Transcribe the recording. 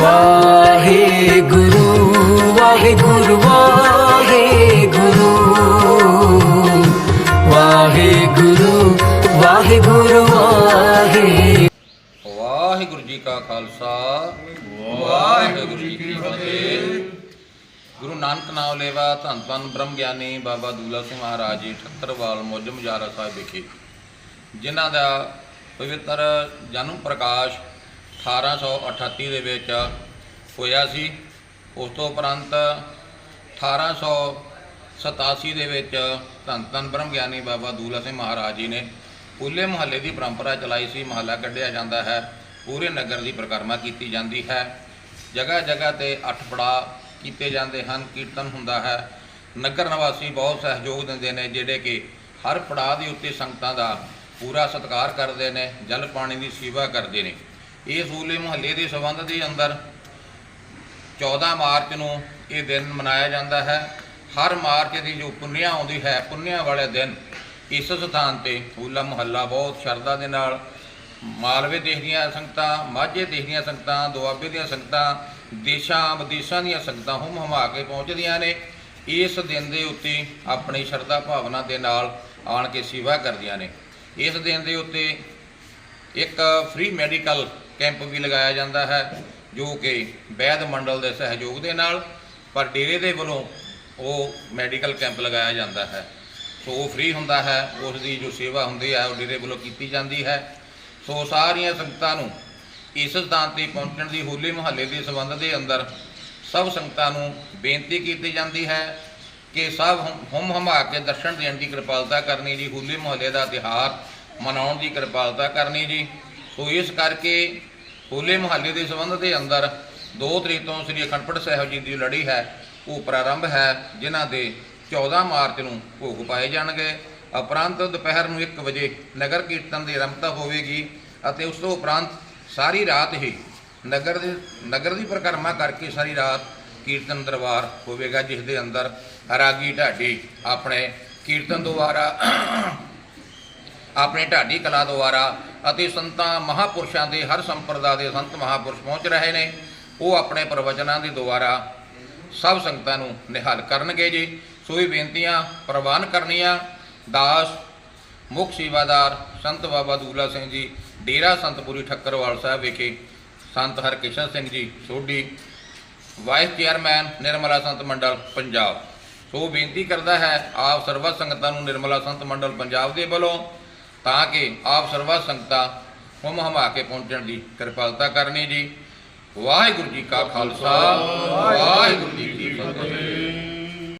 ਵਾਹਿਗੁਰੂ ਵਾਹਿਗੁਰੂ ਵਾਹਿਗੁਰੂ। ਵਾਹਿਗੁਰੂ ਵਾਹਿਗੁਰੂ ਵਾਹਿਗੁਰੂ ਵਾਹਿਗੁਰੂ ਜੀ ਕਾ ਖਾਲਸਾ। ਵਾਹਿਗੁਰੂ ਜੀ ਕੀ ਫਤਿਹ। ਗੁਰੂ ਨਾਨਕ ਨਾਮ ਲੇਵਾ, ਧੰਨ ਧੰਨ ਬ੍ਰਹਮ ਗਿਆਨੀ ਬਾਬਾ ਦੂਲਾ ਸਿੰਘ ਮਹਾਰਾਜ ਜੀ, ਠੱਕਰਵਾਲ ਮੁੱਜ ਮੁਜਾਰਾ ਸਾਹਿਬ ਵਿਖੇ। ਜਿਨ੍ਹਾਂ ਦਾ ਪਵਿੱਤਰ ਜਨਮ ਪ੍ਰਕਾਸ਼ 1838 ਦੇ ਵਿੱਚ ਹੋਇਆ ਸੀ। ਉਸ ਤੋਂ ਉਪਰੰਤ 1887 ਦੇ ਵਿੱਚ ਧੰਨ ਧੰਨ ਬ੍ਰਹਮ ਗਿਆਨੀ ਬਾਬਾ ਦੂਲਾ ਸਿੰਘ ਮਹਾਰਾਜ ਜੀ ਨੇ ਪੂਲੇ ਮੁਹੱਲੇ ਦੀ ਪਰੰਪਰਾ ਚਲਾਈ ਸੀ। ਮਹੱਲਾ ਕੱਢਿਆ ਜਾਂਦਾ ਹੈ। ਪੂਰੇ ਨਗਰ ਦੀ ਪ੍ਰਕਰਮਾ ਕੀਤੀ ਜਾਂਦੀ ਹੈ। ਜਗ੍ਹਾ ਜਗ੍ਹਾ ਤੇ ਅੱਠ ਪੜਾ ਕੀਤੇ ਜਾਂਦੇ ਹਨ। ਕੀਰਤਨ ਹੁੰਦਾ ਹੈ। ਨਗਰ ਨਿਵਾਸੀ ਬਹੁਤ ਸਹਿਯੋਗ ਦਿੰਦੇ ਨੇ, ਜਿਹੜੇ ਕਿ ਹਰ ਪੜਾਅ ਦੇ ਉੱਤੇ ਸੰਗਤਾਂ ਦਾ ਪੂਰਾ ਸਤਿਕਾਰ ਕਰਦੇ ਨੇ, ਜਲ ਪਾਣੀ ਦੀ ਸੇਵਾ ਕਰਦੇ ਨੇ। ਇਸ ਸੂਲੇ ਮੁਹੱਲੇ ਦੇ ਸੰਬੰਧ ਦੇ ਅੰਦਰ 14 ਮਾਰਚ ਨੂੰ ਇਹ ਦਿਨ ਮਨਾਇਆ ਜਾਂਦਾ ਹੈ। ਹਰ ਮਾਰਚ ਦੀ ਜੋ ਪੁੰਨਿਆ ਆਉਂਦੀ ਹੈ, ਪੁੰਨਿਆ ਵਾਲੇ ਦਿਨ ਇਸ ਸਥਾਨ ਤੇ ਹੋਲਾ ਮਹੱਲਾ ਬਹੁਤ ਸ਼ਰਧਾ ਦੇ ਨਾਲ ਮਾਲਵੇ ਦੇਸ਼ ਦੀਆਂ ਸੰਗਤਾਂ, ਮਾਝੇ ਦੇਸ਼ ਦੀਆਂ ਸੰਗਤਾਂ, ਦੁਆਬੇ ਦੀਆਂ ਸੰਗਤਾਂ, ਦੇਸ਼ਾਂ, ਵਿਦੇਸ਼ਾਂ ਦੀਆਂ ਸੰਗਤਾਂ ਹੁਮ ਹਮਾ ਕੇ ਪਹੁੰਚਦੀਆਂ ਨੇ। ਇਸ ਦਿਨ ਦੇ ਉੱਤੇ ਆਪਣੀ ਸ਼ਰਧਾ ਭਾਵਨਾ ਦੇ ਨਾਲ ਆਣ ਕੇ ਸੇਵਾ ਕਰਦੀਆਂ ਨੇ। ਇਸ ਦਿਨ ਦੇ ਉੱਤੇ ਇੱਕ ਫ੍ਰੀ ਮੈਡੀਕਲ ਕੈਂਪ ਵੀ ਲਗਾਇਆ ਜਾਂਦਾ ਹੈ, ਜੋ ਕਿ ਵੈਦ ਮੰਡਲ ਦੇ ਸਹਿਯੋਗ ਦੇ ਨਾਲ ਪਰ ਡੇਰੇ ਦੇ ਵੱਲੋਂ ਉਹ ਮੈਡੀਕਲ ਕੈਂਪ ਲਗਾਇਆ ਜਾਂਦਾ ਹੈ। ਸੋ ਉਹ ਫ੍ਰੀ ਹੁੰਦਾ ਹੈ, ਉਸ ਦੀ ਜੋ ਸੇਵਾ ਹੁੰਦੀ ਹੈ, ਉਹ ਡੇਰੇ ਵੱਲੋਂ ਕੀਤੀ ਜਾਂਦੀ ਹੈ। ਸੋ ਸਾਰੀਆਂ ਸੰਗਤਾਂ ਨੂੰ ਇਸ ਸਥਾਨ ਤੇ ਪਹੁੰਚਣ ਦੀ ਹੋਲੇ ਮਹੱਲੇ ਦੇ ਸੰਬੰਧ ਦੇ ਅੰਦਰ ਸਭ ਸੰਗਤਾਂ ਨੂੰ ਬੇਨਤੀ ਕੀਤੀ ਜਾਂਦੀ ਹੈ ਕਿ ਸਭ ਹੁਮ ਹਮਾ ਕੇ ਦਰਸ਼ਨ ਦੇਣ ਦੀ ਕਿਰਪਾਲਤਾ ਕਰਨੀ ਜੀ, ਹੋਲੇ ਮਹੱਲੇ ਦਾ ਤਿਉਹਾਰ ਮਨਾਉਣ ਦੀ ਕਿਰਪਾਲਤਾ ਕਰਨੀ ਜੀ। ਸੋ ਇਸ ਕਰਕੇ ਹੋਲੇ ਮਹੱਲੇ ਦੇ ਸੰਬੰਧ ਦੇ ਅੰਦਰ 2 ਤਰੀਕ ਤੋਂ ਸ੍ਰੀ ਅਖੰਡਪੜ ਸਾਹਿਬ ਜੀ ਦੀ ਲੜੀ ਹੈ, ਉਹ ਪ੍ਰਾਰੰਭ ਹੈ, ਜਿਨ੍ਹਾਂ ਦੇ 14 ਮਾਰਚ ਨੂੰ ਭੋਗ ਪਾਏ ਜਾਣਗੇ। ਉਪਰੰਤ ਦੁਪਹਿਰ ਨੂੰ 1 ਵਜੇ ਨਗਰ ਕੀਰਤਨ ਦੀ ਆਰੰਭਤਾ ਹੋਵੇਗੀ ਅਤੇ ਉਸ ਤੋਂ ਉਪਰੰਤ ਸਾਰੀ ਰਾਤ ਹੀ ਨਗਰ ਦੇ ਨਗਰ ਦੀ ਪਰਿਕਰਮਾ ਕਰਕੇ ਸਾਰੀ ਰਾਤ ਕੀਰਤਨ ਦਰਬਾਰ ਹੋਵੇਗਾ, ਜਿਸ ਦੇ ਅੰਦਰ ਰਾਗੀ ਢਾਡੀ ਆਪਣੇ ਕੀਰਤਨ ਦੁਆਰਾ ਆਪਣੇ ਢਾਡੀ ਕਲਾ ਦੁਆਰਾ ਅਤੇ ਸੰਤਾਂ ਮਹਾਪੁਰਸ਼ਾਂ ਦੇ ਹਰ ਸੰਪਰਦਾ ਦੇ ਸੰਤ ਮਹਾਪੁਰਸ਼ ਪਹੁੰਚ ਰਹੇ ਨੇ। ਉਹ ਆਪਣੇ ਪ੍ਰਵਚਨਾਂ ਦੇ ਦੁਆਰਾ ਸਭ ਸੰਗਤਾਂ ਨੂੰ ਨਿਹਾਲ ਕਰਨਗੇ ਜੀ। ਸੋ ਇਹ ਬੇਨਤੀਆਂ ਪ੍ਰਵਾਨ ਕਰਨੀਆਂ। ਦਾਸ, ਮੁੱਖ ਸੇਵਾਦਾਰ ਸੰਤ ਬਾਬਾ ਦੂਲਾ ਸਿੰਘ ਜੀ, ਡੇਰਾ ਸੰਤਪੁਰੀ ਠੱਕਰਵਾਲ ਸਾਹਿਬ ਵਿਖੇ ਸੰਤ ਹਰਕਿਸ਼ਨ ਸਿੰਘ ਜੀ, ਸੋਢੀ, ਵਾਈਸ ਚੇਅਰਮੈਨ ਨਿਰਮਲਾ ਸੰਤ ਮੰਡਲ ਪੰਜਾਬ। ਸੋ ਬੇਨਤੀ ਕਰਦਾ ਹੈ, ਆਪ ਸਰਵ ਸੰਗਤਾਂ ਨੂੰ ਨਿਰਮਲਾ ਸੰਤ ਮੰਡਲ ਪੰਜਾਬ ਦੇ ਵੱਲੋਂ ਤਾਂ ਕਿ ਆਪ ਸਰਵ ਸੰਗਤਾਂ ਹੁਮ ਹਮਾ ਕੇ ਪਹੁੰਚਣ ਦੀ ਕਿਰਪਾਲਤਾ ਕਰਨੀ ਜੀ। ਵਾਹਿਗੁਰੂ ਜੀ ਕਾ ਖਾਲਸਾ ਵਾਹਿਗੁਰੂ ਜੀ ਕੀ ਫਤਿਹ।